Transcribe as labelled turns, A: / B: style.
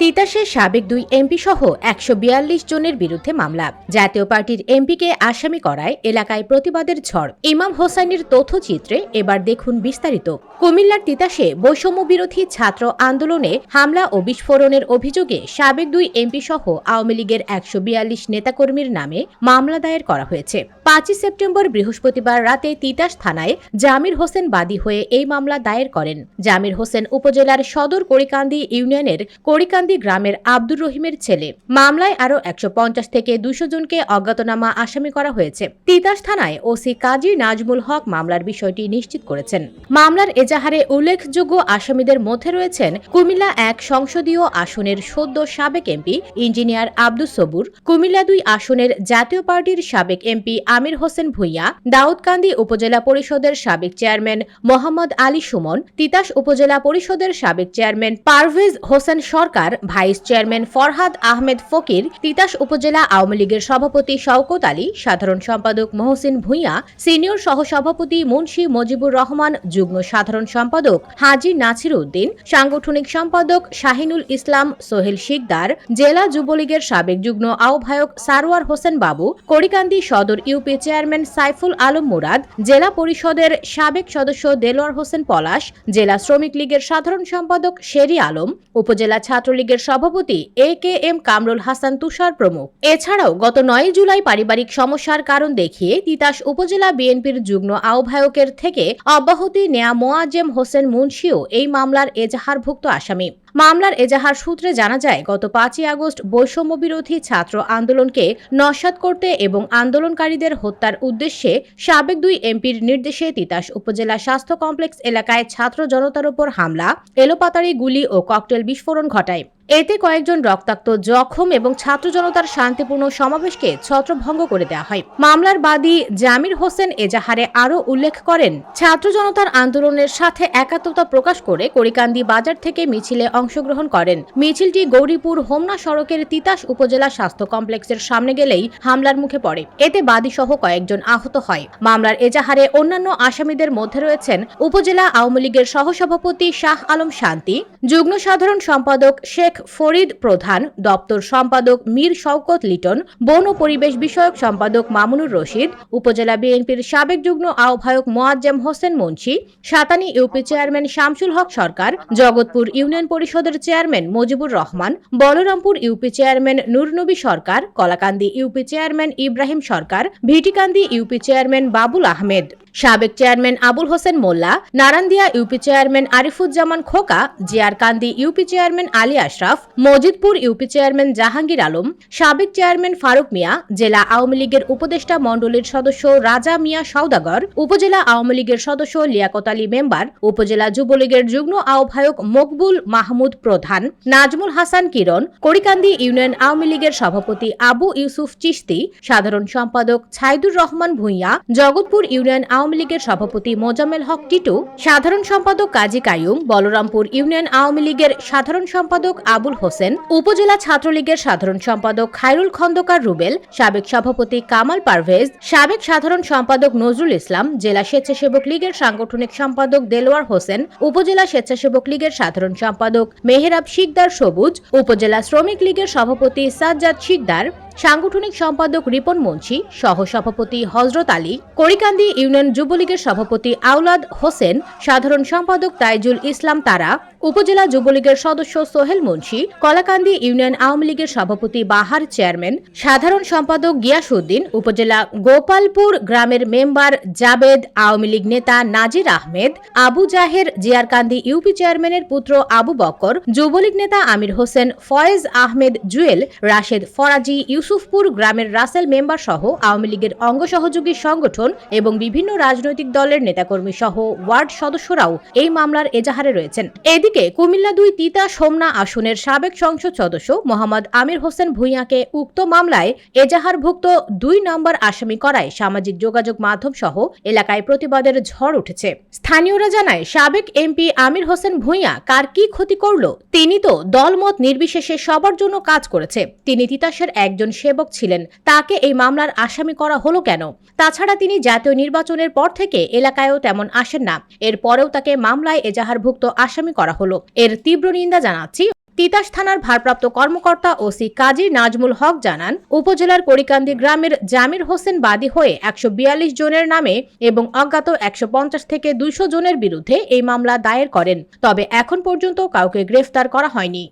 A: তিতাসের সাবেক দুই এমপি সহ একশো বিয়াল্লিশ জনের বিরুদ্ধে মামলা। জাতীয় পার্টির এমপিকে আসামি করায় এলাকায় প্রতিবাদের ঝড়। ইমাম হোসাইনের তথ্যচিত্রে এবার দেখুন বিস্তারিত। কুমিল্লার তিতাসে বৈষম্য বিরোধী ছাত্র আন্দোলনে হামলা ও বিস্ফোরণের অভিযোগে সাবেক দুই এমপি সহ আওয়ামী লীগের একশো বিয়াল্লিশ নেতাকর্মীর নামে মামলা দায়ের করা হয়েছে। পাঁচই সেপ্টেম্বর বৃহস্পতিবার রাতে তিতাস থানায় জামির হোসেন বাদী হয়ে এই মামলা দায়ের করেন। জামির হোসেন উপজেলার সদর করিকান্দি ইউনিয়নের করিকান্দি গ্রামের আব্দুর রহিমের ছেলে। মামলায় আরও একশো পঞ্চাশ থেকে দুশো জনকে অজ্ঞাতনামা আসামি করা হয়েছে। তিতাস থানায় ওসি কাজী নাজমুল হক মামলার বিষয়টি নিশ্চিত করেছেন। মামলার এজাহারে উল্লেখযোগ্য আসামিদের মধ্যে রয়েছেন কুমিল্লা এক সংসদীয় আসনের সদ্য সাবেক এমপি ইঞ্জিনিয়ার আব্দুস সবুর, কুমিল্লা দুই আসনের জাতীয় পার্টির সাবেক এমপি আমির হোসেন ভুইয়া, দাউদকান্দি উপজেলা পরিষদের সাবেক চেয়ারম্যান মোহাম্মদ আলী সুমন, তিতাস উপজেলা পরিষদের সাবেক chairman Parvez Hossain Sarkar vice chairman Farhad Ahmed Fakir, Titas উপজেলা আওয়ামী লীগের সভাপতি শওকত আলী, সাধারণ সম্পাদক মহসিন ভুঁইয়া, সিনিয়র সহসভাপতি মুন্সি মজিবুর রহমান, যুগ্ম সাধারণ সম্পাদক হাজি নাছির উদ্দিন, সাংগঠনিক সম্পাদক শাহিনুল ইসলাম সোহেল শিকদার, জেলা যুবলীগের সাবেক যুগ্ম আহ্বায়ক সারোয়ার হোসেন বাবু করিকান্দি সদর ইউপি চেয়ারম্যান সাইফুল আলম মুরাদ, জেলা পরিষদের সাবেক সদস্য দেলোয়ার হোসেন পলাশ, জেলা শ্রমিক লীগের সাধারণ সম্পাদক শেরি আলম, উপজেলা ছাত্রলীগের সভাপতি A K M Kamrul Hasan Tushar প্রমুখ। এছাড়াও গত নয় জুলাই পারিবারিক সমস্যার কারণ দেখিয়ে তিতাস উপজেলা বিএনপির যুগ্ম আহ্বায়কের থেকে অব্যাহতি নেয়া মোয়াজেম হোসেন মুন্সিও এই মামলার এজাহারভুক্ত আসামি। মামলার এজাহার সূত্রে জানা যায়, গত পাঁচই আগস্ট বৈষম্য বিরোধী ছাত্র আন্দোলনকে নস্যাৎ করতে এবং আন্দোলনকারীদের হত্যার উদ্দেশ্যে সাবেক দুই এমপির নির্দেশে তিতাস উপজেলা স্বাস্থ্য কমপ্লেক্স এলাকায় ছাত্র জনতার উপর হামলা, এলোপাতাড়ি গুলি ও ককটেল বিস্ফোরণ ঘটায়। এতে কয়েকজন রক্তাক্ত জখম এবং ছাত্র জনতার শান্তিপূর্ণ সমাবেশকে ছত্রভঙ্গ করে দেওয়া হয়। মামলার বাদী জামির হোসেন এজাহারে আরও উল্লেখ করেন ছাত্র জনতার আন্দোলনের সাথে একাত্মতা প্রকাশ করে করিকান্দি বাজার থেকে মিছিলে অংশগ্রহণ করেন। মিছিলটি গৌরীপুর হোমনা সড়কের তিতাস উপজেলা স্বাস্থ্য কমপ্লেক্সের সামনে গেলেই হামলার মুখে পড়ে। এতে বাদী সহ কয়েকজন আহত হয়। মামলার এজাহারে অন্যান্য আসামিদের মধ্যে রয়েছেন উপজেলা আওয়ামী লীগের সহসভাপতি শাহ আলম শান্তি, যুগ্ম সাধারণ সম্পাদক শেখ ফরিদ প্রধান দপ্তর সম্পাদক মীর শওকত লিটন, বন ও পরিবেশ বিষয়ক সম্পাদক মামুনুর রশিদ, উপজেলা বিএনপির সাবেক যুগ্ম আহ্বায়ক Moazzem Hossain Munshi, Satani UP chairman Shamsul Haque Sarkar, Jagatpur union পরিষদের chairman Mujibur Rahman, Balrampur UP chairman Nurnabi Sarkar, Kalakandi UP chairman Ibrahim Sarkar, Bhitikandi UP chairman Babul Ahmed. সাবেক chairman Abul Hossain Molla, Narandia UP chairman Arifuzzaman Khoka, Ziarkandi UP chairman Ali Ashraf, Majidpur UP chairman Jahangir Alam, সাবেক chairman Faruk মিয়া, জেলা আওয়ামী লীগের উপদেষ্টা মণ্ডলীর সদস্য রাজা মিয়া সওদাগর, উপজেলা আওয়ামী লীগের সদস্য লিয়াকত আলী মেম্বার, উপজেলা যুবলীগের যুগ্ম আহ্বায়ক মকবুল মাহমুদ প্রধান, নাজমুল হাসান কিরণ, করিকান্দি ইউনিয়ন আওয়ামী লীগের সভাপতি আবু ইউসুফ চিস্তি সাধারণ সম্পাদক ছাইদুর রহমান ভূঁইয়া, জগৎপুর ইউনিয়ন আওয়ামী লীগের সভাপতি মোজাম্মেল হক টিটু, সাধারণ সম্পাদক কাজী কায়ুম, বলরামপুর ইউনিয়ন আওয়ামী লীগের সাধারণ সম্পাদক আবুল হোসেন, উপজেলা ছাত্রলীগের সাধারণ সম্পাদক খায়রুল খন্দকার রুবেল, সাবেক সভাপতি কামাল পারভেজ, সাবেক সাধারণ সম্পাদক নজরুল ইসলাম, জেলা স্বেচ্ছাসেবক লীগের সাংগঠনিক সম্পাদক দেলোয়ার হোসেন, উপজেলা স্বেচ্ছাসেবক লীগের সাধারণ সম্পাদক মেহেরাব শিকদার সবুজ, উপজেলা শ্রমিক লীগের সভাপতি সাজ্জাদ শিকদার সাংগঠনিক সম্পাদক রিপন মুন্সি সহ সভাপতি হজরত আলী করিকান্দি ইউনিয়ন যুবলীগের সভাপতি আউলাদ হোসেন, সাধারণ সম্পাদক তাইজুল ইসলাম তারা, উপজেলা যুবলীগের সদস্য সোহেল মুন্সি, কলাকান্দি ইউনিয়ন আওয়ামী লীগের সভাপতি বাহার চেয়ারম্যান, সাধারণ সম্পাদক গিয়াসউদ্দিন, উপজেলা গোপালপুর গ্রামের মেম্বার জাবেদ, আওয়ামী লীগ নেতা নাজির আহমেদ, আবু জাহের জিয়ারকান্দি ইউপি চেয়ারম্যানের পুত্র আবু বক্কর যুবলীগ নেতা আমির হোসেন, ফয়েজ আহমেদ জুয়েল, রাশেদ ফরাজি ইউসুফপুর গ্রামের রাসেল মেম্বার সহ আওয়ামী লীগের অঙ্গ সহযোগী সংগঠন এবং বিভিন্ন রাজনৈতিক দলের নেতাকর্মী সহ ওয়ার্ড সদস্যরাও এই মামলার এজাহারে রয়েছেন। এদিকে কুমিল্লা দুই তিতা সোমনা আসনের সাবেক সংসদ সদস্য মোহাম্মদ আমির হোসেন ভূঁইয়াকে উক্ত মামলায় এজাহারভুক্ত দুই নম্বর আসামি করায় সামাজিক যোগাযোগ মাধ্যম সহ এলাকায় প্রতিবাদের ঝড় উঠেছে। স্থানীয়রা জানায়, সাবেক এমপি আমির হোসেন ভূঁইয়া কার কি ক্ষতি করল? তিনি তো দলমত নির্বিশেষে সবার জন্য কাজ করেছে। তিনি তিতাসের একজন সেবক ছিলেন। তাকে এই মামলার আসামি করা হলো কেন? তাছাড়া তিনি জাতীয় নির্বাচনের পর থেকে এলাকায়ও তেমন আসেন না। এরপরেও তাকে মামলায় এজাহারভুক্ত আসামি করা হলো। এর তীব্র নিন্দা জানাচ্ছি। তিতাস থানার ভারপ্রাপ্ত কর্মকর্তা ওসি কাজী নাজমুল হক জানান, উপজেলার করিকান্দি গ্রামের জামির হোসেন বাদী হয়ে একশো বিয়াল্লিশ জনের নামে এবং অজ্ঞাত একশো পঞ্চাশ থেকে দুইশো জনের বিরুদ্ধে এই মামলা দায়ের করেন। তবে এখন পর্যন্ত কাউকে গ্রেফতার করা হয়নি।